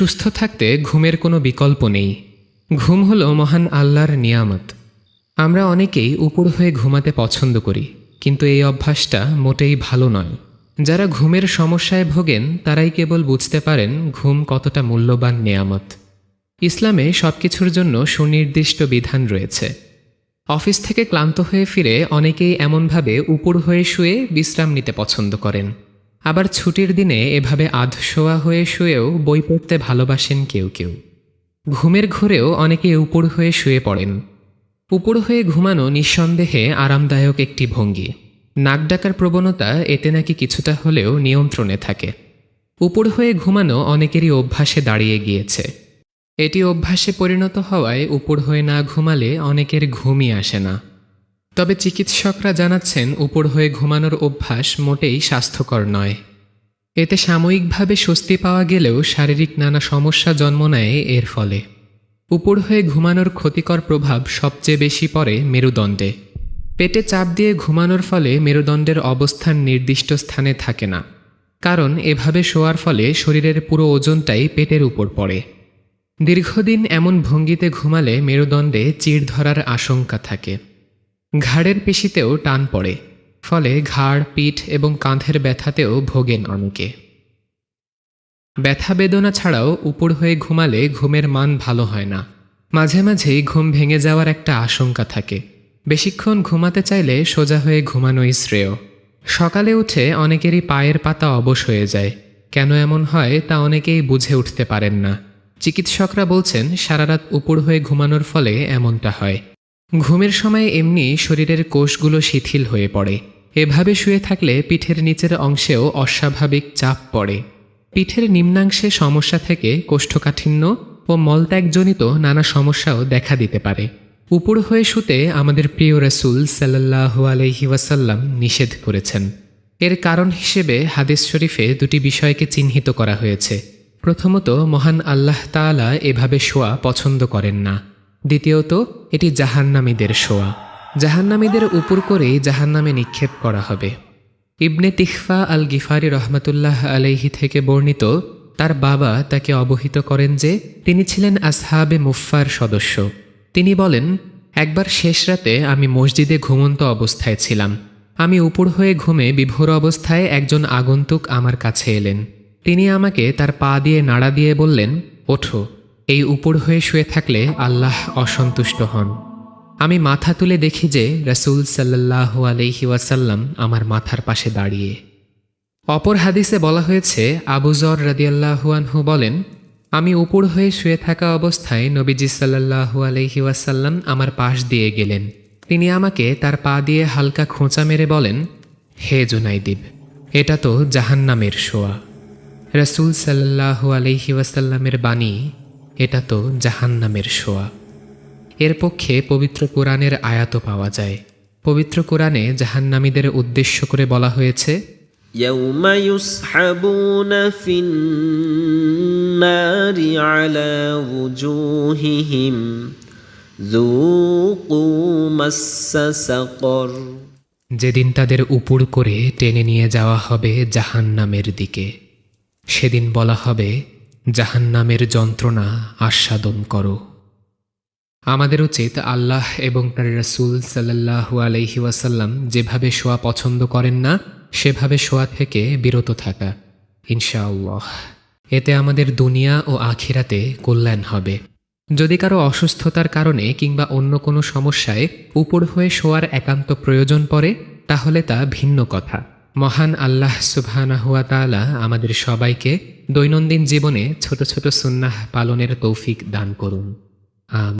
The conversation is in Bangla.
সুস্থ থাকতে ঘুমের কোনো বিকল্প নেই। ঘুম হলো মহান আল্লাহর নিয়ামত। আমরা অনেকেই উপর হয়ে ঘুমাতে পছন্দ করি, কিন্তু এই অভ্যাসটা মোটেই ভালো নয়। যারা ঘুমের সমস্যায় ভোগেন, তারাই কেবল বুঝতে পারেন ঘুম কতটা মূল্যবান নেয়ামত। ইসলামে সবকিছুর জন্য সুনির্দিষ্ট বিধান রয়েছে। অফিস থেকে ক্লান্ত হয়ে ফিরে অনেকেই এমনভাবে উপর হয়ে শুয়ে বিশ্রাম নিতে পছন্দ করেন। আবার ছুটির দিনে এভাবে আধশোয়া হয়ে শুয়েও বই পড়তে ভালোবাসেন কেউ কেউ। ঘুমের ঘোরেও অনেকে উপর হয়ে শুয়ে পড়েন। উপর হয়ে ঘুমানো নিঃসন্দেহে আরামদায়ক একটি ভঙ্গি। নাক ডাকার প্রবণতা এতে নাকি কিছুটা হলেও নিয়ন্ত্রণে থাকে। উপর হয়ে ঘুমানো অনেকেরই অভ্যাসে দাঁড়িয়ে গিয়েছে। এটি অভ্যাসে পরিণত হওয়ায় উপর হয়ে না ঘুমালে অনেকের ঘুমই আসে না। তবে চিকিৎসকরা জানাচ্ছেন, উপর হয়ে ঘুমানোর অভ্যাস মোটেই স্বাস্থ্যকর নয়। এতে সাময়িকভাবে স্বস্তি পাওয়া গেলেও শারীরিক নানা সমস্যা জন্ম নেয় এর ফলে। উপর হয়ে ঘুমানোর ক্ষতিকর প্রভাব সবচেয়ে বেশি পড়ে মেরুদণ্ডে। পেটে চাপ দিয়ে ঘুমানোর ফলে মেরুদণ্ডের অবস্থান নির্দিষ্ট স্থানে থাকে না। কারণ এভাবে শোয়ার ফলে শরীরের পুরো ওজনটাই পেটের উপর পড়ে। দীর্ঘদিন এমন ভঙ্গিতে ঘুমালে মেরুদণ্ডে চিড় ধরার আশঙ্কা থাকে। ঘাড়ের পেশিতেও টান পড়ে, ফলে ঘাড়, পিঠ এবং কাঁধের ব্যথাতেও ভোগেন অনেকে। ব্যথা বেদনা ছাড়াও উপর হয়ে ঘুমালে ঘুমের মান ভালো হয় না। মাঝে মাঝেই ঘুম ভেঙে যাওয়ার একটা আশঙ্কা থাকে। বেশিক্ষণ ঘুমাতে চাইলে সোজা হয়ে ঘুমানোই শ্রেয়। সকালে উঠে অনেকেরই পায়ের পাতা অবশ হয়ে যায়। কেন এমন হয় তা অনেকেই বুঝে উঠতে পারেন না। চিকিৎসকরা বলছেন, সারারাত উপর হয়ে ঘুমানোর ফলে এমনটা হয়। ঘুমের সময় এমনি শরীরের কোষগুলো শিথিল হয়ে পড়ে। এভাবে শুয়ে থাকলে পিঠের নিচের অংশেও অস্বাভাবিক চাপ পড়ে। পিঠের নিম্নাংশে সমস্যা থেকে কোষ্ঠকাঠিন্য ও মলত্যাগজনিত নানা সমস্যাও দেখা দিতে পারে। উপর হয়ে শুতে আমাদের প্রিয় রসুল সাল্লাহ আলহি ওয়াসাল্লাম নিষেধ করেছেন। এর কারণ হিসেবে হাদিস শরীফে দুটি বিষয়কে চিহ্নিত করা হয়েছে। প্রথমত, মহান আল্লাহ তাআলা এভাবে শোয়া পছন্দ করেন না। দ্বিতীয়ত, এটি জাহান্নামীদের শোয়া। জাহান্নামীদের উপর করেই জাহান্নামে নিক্ষেপ করা হবে। ইবনে তিখফা আল গিফারি রহমতুল্লাহ আলাইহি থেকে বর্ণিত, তার বাবা তাকে অবহিত করেন যে, তিনি ছিলেন আসহাবে মুফার সদস্য। তিনি বলেন, একবার শেষ রাতে আমি মসজিদে ঘুমন্ত অবস্থায় ছিলাম। আমি উপর হয়ে ঘুমে বিভোর অবস্থায় একজন আগন্তুক আমার কাছে এলেন। তিনি আমাকে তার পা দিয়ে নাড়া দিয়ে বললেন, ওঠো। এই উপর হয়ে শুয়ে থাকলে আল্লাহ অসন্তুষ্ট হন। আমি মাথা তুলে দেখি যে রসুল সাল্লাহ আলহি ওয়াসাল্লাম আমার মাথার পাশে দাঁড়িয়ে। অপর হাদিসে বলা হয়েছে আবুজর রাদিয়াল্লাহুয়ানহু বলেন, আমি উপর হয়ে শুয়ে থাকা অবস্থায় নবীজি সাল্লাহু আলহি ওয়াসাল্লাম আমার পাশ দিয়ে গেলেন। তিনি আমাকে তার পা দিয়ে হালকা খোঁচা মেরে বলেন, হে জুনাইদিব এটা তো জাহান্নামের শোয়া। রসুল সাল্লাহু আলহি ওয়াসাল্লামের বাণী এটা তো জাহান্নামের শোয়া এর পক্ষে পবিত্র কোরআনের আয়াতও পাওয়া যায় পবিত্র কোরআনে জাহান্নামীদের উদ্দেশ্য করে বলা হয়েছে يوم يسحبون في النار على وجوههم ذوقوا مس سقر যেদিন তাদের উপর করে টেনে নিয়ে যাওয়া হবে জাহান্নামের দিকে সেদিন বলা হবে জাহান্নামের যন্ত্রণা আস্বাদন করো। আমাদের উচিত আল্লাহ এবং তার রসুল সাল্লাহু আলহি ওয়াসাল্লাম যেভাবে শোয়া পছন্দ করেন না, সেভাবে শোয়া থেকে বিরত থাকা। ইনশাআল্লাহ। এতে আমাদের দুনিয়া ও আখিরাতে কল্যাণ হবে। যদি কারও অসুস্থতার কারণে কিংবা অন্য কোনো সমস্যায় উপর হয়ে শোয়ার একান্ত প্রয়োজন পড়ে, তাহলে তা ভিন্ন কথা। মহান আল্লাহ সুবহানাহুয়া তাআলা আমাদের সবাইকে দৈনন্দিন জীবনে ছোট ছোট সুন্নাহ পালনের তৌফিক দান করুন। আম